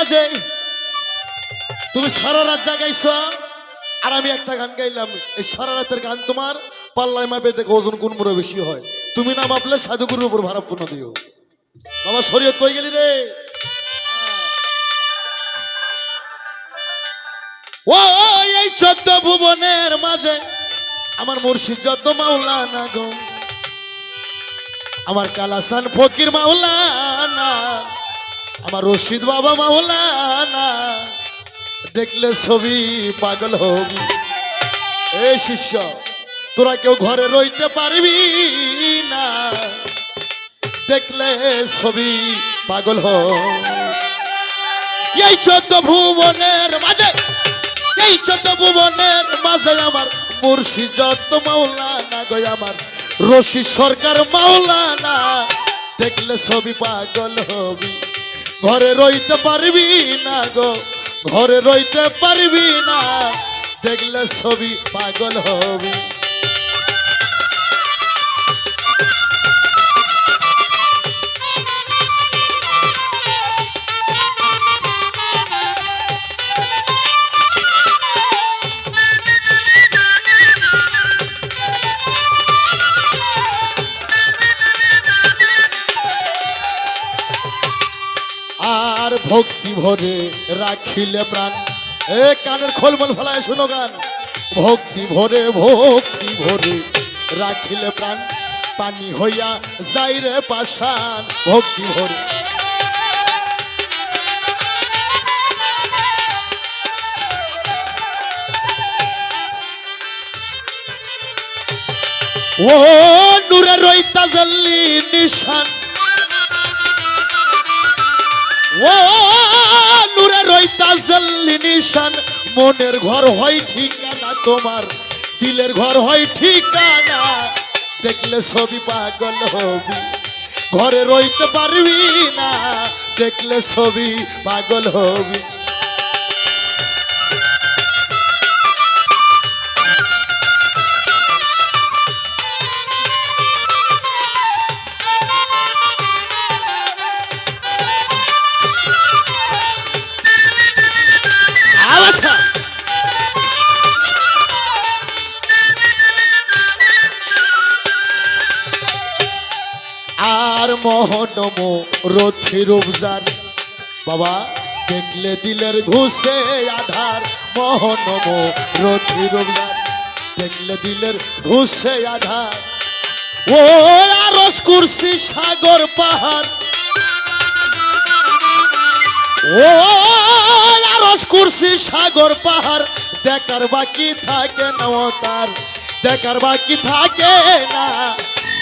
মাঝে। তুমি সারা রাত জাগাইছ, আর আমি একটা গান গাইলাম। এই সারা রাতের গান তোমার পাল্লায় মাপে দেখো ওজন কোন মুড়ো বেশি হয়। তুমি না মাপলে সাধুগুরুর উপর ভাড়া পূর্ণ দিও। বাবা, শরীয়ত কই গেলি রে? ও, এই চোদ্দ ভুবনের মাঝে আমার মুর্শিদ যত মাওলানা গো। আমার কালাসান ফকির মাওলানা। আমার রশিদ বাবা মাওলানা, দেখলে ছবি পাগল হবি। এই শিষ্য, তোরা কেউ ঘরে রইতে পারবি না। দেখলে ছবি পাগল এই চোদ্দ ভুবনের মাঝে, এই চোদ্দ ভুবনের মাঝে আমার মুর্শিদ যত মাওলানা গো, আমার রশি সরকার মাওলানা, দেখলে ছবি পাগল হবি। ঘরে রইতে পারবি না গো ঘরে রইতে পারবি না। দেখলে ছবি পাগল হবি। আর ভক্তি ভরে রাখিলে প্রাণ। এ কানের খোলমল ফেলায় শুনো গান। ভক্তি ভরে ভক্তি ভরে রাখিলে প্রাণ। পানি হইয়া যাই রে পাশান ভক্তি ভরে। ও নূরে রইতা জল্লি নিশান। নূরে রইতা জল্লি নিশান। মনের ঘর হয় ঠিকানা তোমার, দিলের ঘর হয় ঠিকানা। দেখলে ছবি পাগল হবি, ঘরে রইতে পারবি না। দেখলে ছবি পাগল হবি। আর মোহনম রথির উপজার বাবা, দেখলে দিলের ঘুষে আধার, মোহনম রথির উপজার দেখলে দিলের ঘুষে আধার। ও আরস কুরসি সাগর পাহাড়। ও আরস কুরসি সাগর পাহাড়। দেখার বাকি থাকে না তার। দেখার বাকি থাকে না।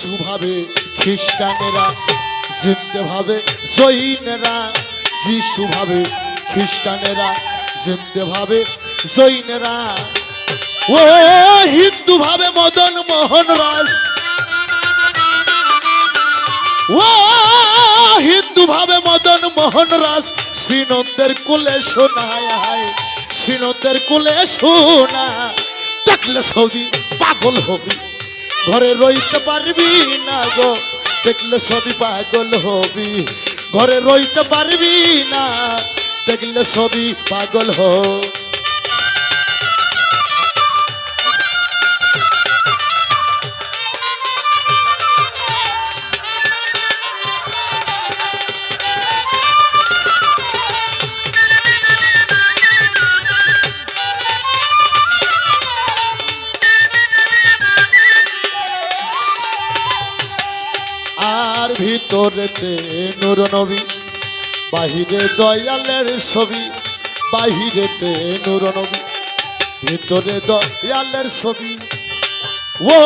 আর যিশু ভাবে খ্রিস্টানেরা জিন্দে ভাবে জৈনেরা যিশু ভাবে খ্রিস্টানেরা জিন্দে ভাবে জৈনেরা। ও হিন্দু ভাবে মদন মোহন রাজ। ও হিন্দু ভাবে মদন মোহন রাজ। শ্রীনন্দের কুলে শোনায় হায়, শ্রীনন্দের কুলে শোনা দেখলে সৌদি পাগল হবি। ঘরে রইতে পারবি না গো, দেখলে সবই পাগল হবি। ঘরে রইতে পারবি না, দেখলে সবই পাগল হ ভিতরেতে নুর নবী, বাহিরে দয়ালের ছবি, বাহিরেতে নুর নবী, ভিতরে দয়ালের ছবি। ও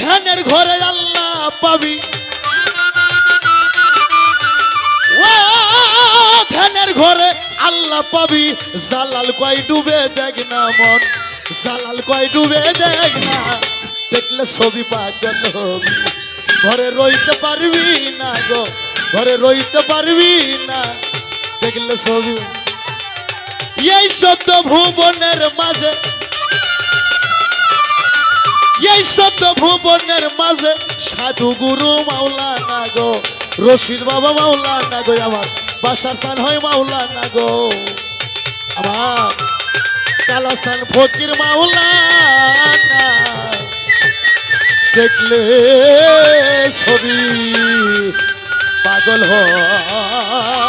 ধ্যানের ঘরে আল্লাহ পাবি। ও আল্লাহ পাবি। জালাল কয় ডুবে দেখ না মন, জালাল কয় ডুবে দেখ না। দেখলে ছবি পাগল হবি ঘরে রইতে পারবি না গো, ঘরে রইতে পারবি না। দেখলে ছবি এই সত্য ভুবনের মাঝে, এই সত্য ভুবনের মাঝে সাধু গুরু মাওলা না গো রশিদ বাবা মাওলা না গো, আমার বাসার স্থান হয় মাওলা না গো। আমার কালাস্থান ফকির মাওলা না দেখলে ছবি পাগল হয়।